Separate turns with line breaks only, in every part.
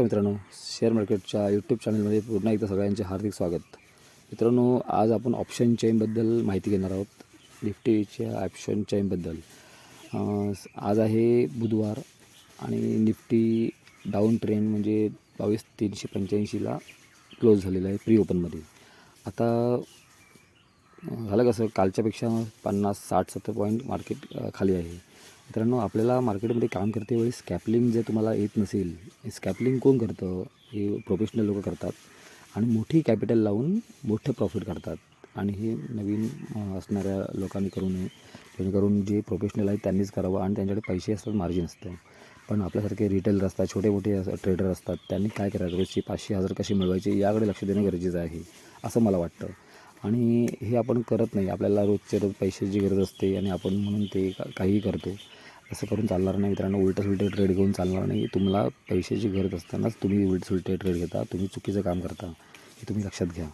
नमस्कार मित्रांनो. शेअर मार्केटच्या यूट्यूब चॅनलमध्ये पुन्हा एकदा सगळ्यांचे हार्दिक स्वागत. मित्रांनो आज आपण ऑप्शन चेनबद्दल माहिती घेणार आहोत. निफ्टीच्या ऑप्शन चेनबद्दल आज आहे बुधवार आणि निफ्टी डाऊन ट्रेंड म्हणजे बावीस तीनशे पंच्याऐंशीला क्लोज झालेला आहे प्री ओपनमध्ये आता झालं कसं कालच्यापेक्षा पन्नास साठ सत्तर पॉईंट मार्केट खाली आहे. मित्रांनो आपल्याला मार्केटमध्ये काम करते वेळी स्कॅपलिंग जर तुम्हाला येत नसेल हे स्कॅपलिंग कोण करतं? हे प्रोफेशनल लोक करतात. आणि मोठी कॅपिटल लावून मोठं प्रॉफिट करतात आणि हे नवीन असणाऱ्या लोकांनी करू नये. जेणेकरून जे प्रोफेशनल आहेत त्यांनीच करावं आणि त्यांच्याकडे पैसे असतात मार्जिन असतं. पण आपल्यासारखे रिटेलर असतात छोटे मोठे ट्रेडर असतात त्यांनी काय करायचं? रोजची पाचशे हजार कशी मिळवायचे याकडे लक्ष देणं गरजेचं आहे असं मला वाटतं. आणि हे आपण करत नाही. आपल्याला रोजच्या रोज पैशाची गरज असते आणि आपण म्हणून ते काहीही करतो. असं करून चालणार नाही मित्रांनो. उलटं सुलटे ट्रेड घेऊन चालणार नाही. तुम्हाला पैशाची गरज असतानाच तुम्ही उलट सुलटे ट्रेड घेता. तुम्ही चुकीचं काम करता. हे तुम्ही लक्षात घ्या.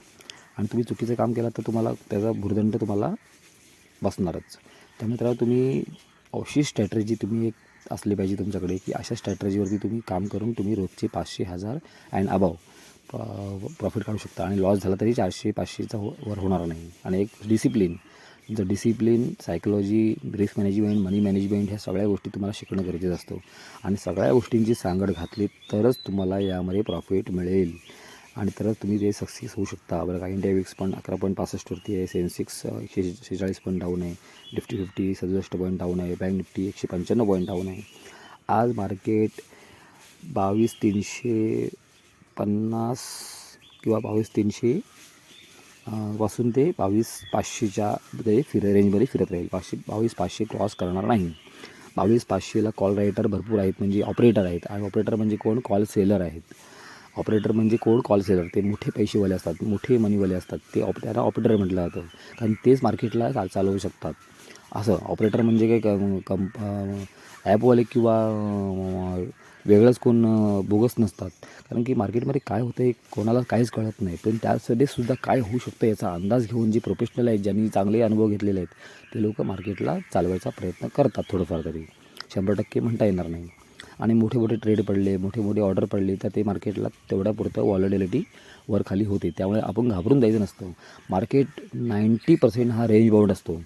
आणि तुम्ही चुकीचं काम केलं तर तुम्हाला त्याचा भुर्दंड तुम्हाला बसणारच. त्यामुळे मित्रांनो तुम्ही अशी स्ट्रॅटर्जी तुम्ही एक असली पाहिजे तुमच्याकडे की अशा स्ट्रॅटर्जीवरती तुम्ही काम करून तुम्ही रोजचे पाचशे हजार अँड अबाव प्रॉफिट काढू शकता. आणि लॉस झाला तरी चारशे पाचशेचा हो वर होणार नाही. आणि एक डिसिप्लिन जर discipline psychology risk management money management ह्या सगळ्या गोष्टी तुम्हाला शिकणं गरजेचं असतं. आणि सगळ्या गोष्टींची सांगड घातली तरच तुम्हाला यामध्ये प्रॉफिट मिळेल. आणि तरच तुम्ही ते सक्सेस होऊ शकता. बरं का इंडिया विक्स पण अकरा पॉईंट पासष्टवरती आहे. सेन्सिक्स एकशे शेहेचाळीस पॉईंट डाऊन आहे. निफ्टी फिफ्टी सदुसष्ट पॉईंट डाऊन आहे. बँक निफ्टी एकशे पंच्याण्णव पॉईंट डाऊन आहे. आज मार्केट बावीस तीनशे पन्नास किंवा बावीस तीनशे पासून ते बावीस पाचशेच्या ते फिर रेंजमध्ये फिरत राहील. पाचशे बावीस पाचशे क्रॉस करणार नाही. बावीस पाचशेला कॉल रायटर भरपूर आहेत म्हणजे ऑपरेटर आहेत. आणि ऑपरेटर म्हणजे कोण? कॉल सेलर आहेत. ऑपरेटर म्हणजे कोण? कॉल सेलर ते मोठे पैसेवाले असतात मोठे मनीवाले असतात. ते ऑप त्यांना ऑपरेटर म्हटलं जातं. कारण तेच मार्केटला चाल चालवू शकतात. असं. ऑपरेटर म्हणजे काय? कं कंप ॲपवाले किंवा वेगळंच कोण बोगस नसतात. कारण की मार्केटमध्ये काय होतं आहे कोणाला काहीच कळत नाही. पण त्यासाठी सुद्धा काय होऊ शकतं याचा अंदाज घेऊन जे प्रोफेशनल आहेत ज्यांनी चांगले अनुभव घेतलेले आहेत ते लोक मार्केटला चालवायचा प्रयत्न करतात थोडंफार तरी. शंभर टक्के म्हणता येणार नाही. आणि मोठे मोठे ट्रेड पडले मोठे मोठे ऑर्डर पडले तर ते मार्केटला तेवढ्यापुरतं वॉलडिलिटी वर खाली होते. त्यामुळे आपण घाबरून जायचं नसतं. मार्केट नाईंटी पर्सेंट हा रेंज बाउंड असतो.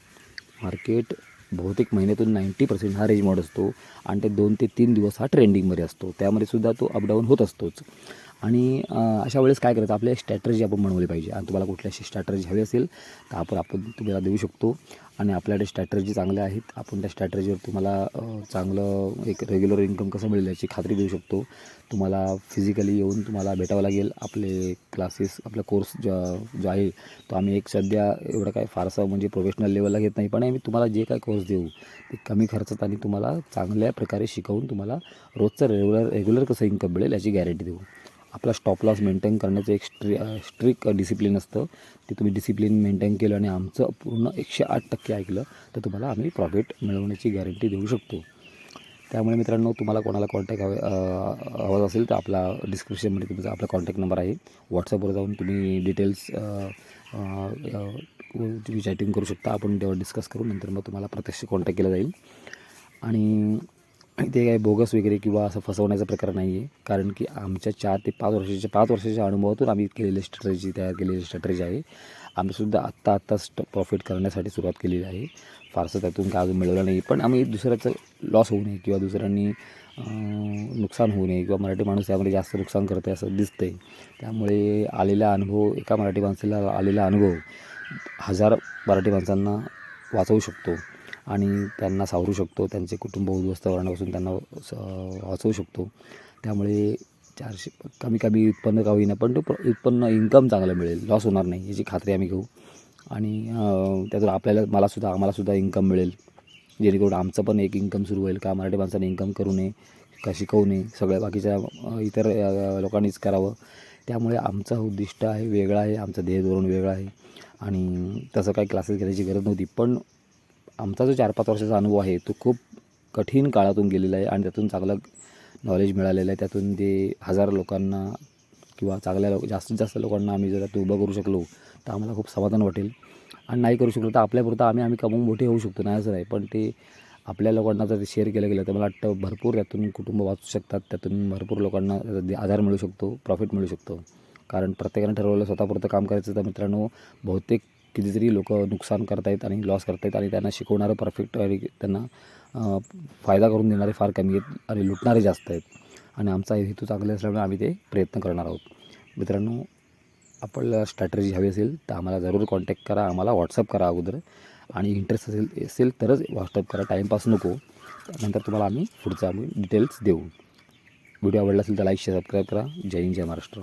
मार्केट बहुतेक महिन्यातून नाईंटी पर्सेंट हा रेंज मोड असतो. आणि ते दोन ते तीन दिवस हा ट्रेंडिंगमध्ये असतो. त्यामध्ये सुद्धा तो अपडाऊन होत असतोच. आणि अशा वेळेस काय करायचं? आपल्या स्ट्रॅटर्जी आपण बनवली पाहिजे. आणि तुम्हाला कुठली अशी स्ट्रॅटर्जी हवी असेल तर आपण आपण तुम्हाला देऊ शकतो. आणि आपल्याकडे स्ट्रॅटर्जी चांगल्या आहेत. आपण त्या स्ट्रॅटर्जीवर तुम्हाला चांगलं एक रेग्युलर इन्कम कसं मिळेल याची खात्री देऊ शकतो. तुम्हाला फिजिकली येऊन तुम्हाला भेटावं लागेल. आपले क्लासेस आपला कोर्स जो जो आहे तो आम्ही एक सध्या एवढं काय फारसं म्हणजे प्रोफेशनल लेवलला घेत नाही. पण आम्ही तुम्हाला जे काय कोर्स देऊ ते कमी खर्चात आणि तुम्हाला चांगल्या प्रकारे शिकवून तुम्हाला रोजचं रेग्युलर रेग्युलर कसं इन्कम मिळेल याची गॅरंटी देऊ. आपला स्टॉप लॉस मेंटेन करण्याचं एक स्ट्रि स्ट्रिक डिसिप्लिन असतं. ते तुम्ही डिसिप्लिन मेंटेन केलं आणि आमचं पूर्ण एकशे आठ टक्के ऐकलं तर तुम्हाला आम्ही प्रॉफिट मिळवण्याची गॅरंटी देऊ शकतो. त्यामुळे मित्रांनो तुम्हाला कोणाला कॉन्टॅक्ट हवे हवं हवा असेल तर आपला डिस्क्रिप्शनमध्ये तुमचा आपला कॉन्टॅक्ट नंबर आहे. व्हॉट्सअपवर जाऊन तुम्ही डिटेल्स तुम्ही चॅटिंग करू शकता. आपण तेव्हा डिस्कस करू नंतर मग तुम्हाला प्रत्यक्ष कॉन्टॅक्ट केला जाईल. आणि ते काही बोगस वगैरे किंवा असं फसवण्याचा प्रकार नाही आहे कारण की आमच्या चार ते पाच वर्षाच्या पाच वर्षाच्या अनुभवातून आम्ही केलेली स्ट्रॅटर्जी तयार केलेली स्ट्रॅटर्जी आहे. आम्हीसुद्धा आत्ता आत्ताच प्रॉफिट करण्यासाठी सुरुवात केलेली आहे. फारसं त्यातून काय अजून मिळवलं नाही. पण आम्ही दुसऱ्याचं लॉस होऊ नये किंवा दुसऱ्यांनी नुकसान होऊ नये किंवा मराठी माणूस यामध्ये जास्त नुकसान करते असं दिसतं आहे त्यामुळे आलेला अनुभव एका मराठी माणसाला आलेला अनुभव हजार मराठी माणसांना वाचवू शकतो. आणि त्यांना सावरू शकतो त्यांचे कुटुंब उद्ध्वस्त करण्यापासून त्यांना स- वाचवू शकतो. त्यामुळे चारशे कमी कमी उत्पन्न का होईना पण तो उत्पन्न इन्कम चांगलं मिळेल लॉस होणार नाही याची खात्री आम्ही घेऊ. आणि त्यातून आपल्याला मलासुद्धा आम्हालासुद्धा इन्कम मिळेल. जेणेकरून आमचं पण एक इन्कम सुरू होईल का मराठी माणसाने इन्कम करू नये का शिकवू नये सगळ्या बाकीच्या इतर लोकांनीच करावं. त्यामुळे आमचा उद्दिष्ट आहे वेगळा आहे आमचं ध्येय धोरण वेगळं आहे. आणि तसं काही क्लासेस घेण्याची गरज नव्हती पण आमचा जो चार पाच वर्षाचा अनुभव आहे तो खूप कठीण काळातून गेलेला आहे आणि त्यातून चांगलं नॉलेज मिळालेलं आहे. त्यातून ते हजार लोकांना किंवा चांगल्या लोक जास्तीत जास्त लोकांना आम्ही जर ते उभं करू शकलो तर आम्हाला खूप समाधान वाटेल. आणि नाही करू शकलो तर आपल्यापुरतं आम्ही आम्ही कमवून मोठे होऊ शकतो नाही असं नाही. पण ते आपल्या लोकांना जर ते शेअर केलं गेलं तर मला वाटतं भरपूर त्यातून कुटुंब वाचू शकतात. त्यातून भरपूर लोकांना आधार मिळू शकतो प्रॉफिट मिळू शकतो. कारण प्रत्येकाने ठरवलं स्वतःपुरतं काम करायचं तर मित्रांनो बहुतेक कितीतरी लोक नुकसान करतायत आणि लॉस करतायत आणि त्यांना शिकवणारं परफेक्ट आणि त्यांना फायदा करून देणारे फार कमी आहेत आणि लुटणारे जास्त आहेत. आणि आमचा हेतू चांगला असल्यामुळे आम्ही ते प्रयत्न करणार आहोत. मित्रांनो आपल्याला स्ट्रॅटर्जी हवी असेल तर आम्हाला जरूर कॉन्टॅक्ट करा आम्हाला व्हॉट्सअप करा अगोदर. आणि इंटरेस्ट असेल असेल तरच व्हॉट्सअप करा टाईमपास नको. नंतर तुम्हाला आम्ही पुढचं आम्ही डिटेल्स देऊ. व्हिडिओ आवडला असेल तर लाईक शेअर सबस्क्राईब करा. जय हिंद जय महाराष्ट्र.